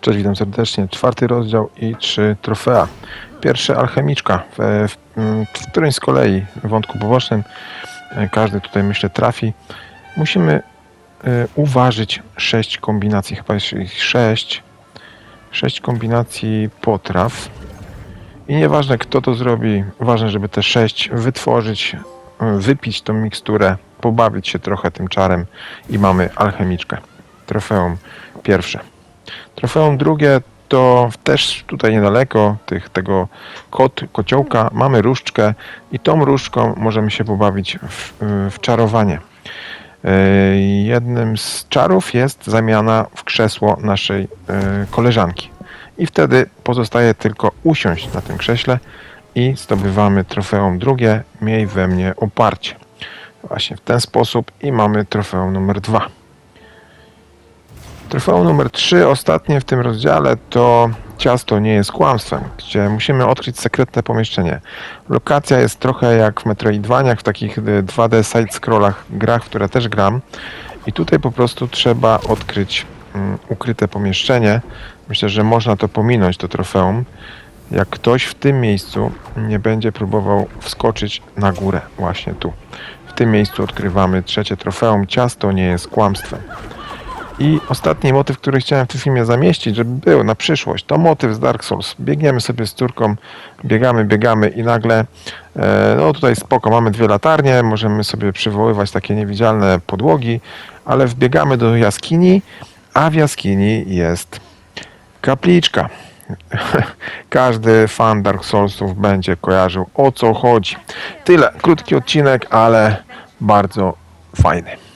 Cześć, witam serdecznie. Czwarty rozdział i trzy trofea. Pierwsze alchemiczka. W, w, w którymś z kolei wątku pobocznym e, każdy tutaj myślę trafi. Musimy e, uważyć sześć kombinacji, chyba jest ich sześć. Sześć kombinacji potraw. I nieważne kto to zrobi, ważne, żeby te sześć wytworzyć, e, wypić tą miksturę, pobawić się trochę tym czarem i mamy alchemiczkę. Trofeum pierwsze. Trofeum drugie to też tutaj niedaleko tych, tego kot, kociołka mamy różdżkę i tą różdżką możemy się pobawić w, w czarowanie. Yy, Jednym z czarów jest zamiana w krzesło naszej yy, koleżanki. I wtedy pozostaje tylko usiąść na tym krześle i zdobywamy trofeum drugie, miej we mnie oparcie. Właśnie w ten sposób i mamy trofeum numer dwa. Trofeum numer 3, ostatnie w tym rozdziale, to ciasto nie jest kłamstwem, gdzie musimy odkryć sekretne pomieszczenie. Lokacja jest trochę jak w Metroidvaniach, w takich y, 2D side-scrollach grach, w które też gram. I tutaj po prostu trzeba odkryć mm, ukryte pomieszczenie. Myślę, że można to pominąć, to trofeum. Jak ktoś w tym miejscu nie będzie próbował wskoczyć na górę, właśnie tu. W tym miejscu odkrywamy trzecie trofeum. Ciasto nie jest kłamstwem. I ostatni motyw, który chciałem w tym filmie zamieścić, żeby był na przyszłość, to motyw z Dark Souls. Biegniemy sobie z córką, biegamy, biegamy i nagle, e, no tutaj spoko, mamy dwie latarnie, możemy sobie przywoływać takie niewidzialne podłogi, ale wbiegamy do jaskini, a w jaskini jest kapliczka. Każdy fan Dark Soulsów będzie kojarzył o co chodzi. Tyle, krótki odcinek, ale bardzo fajny.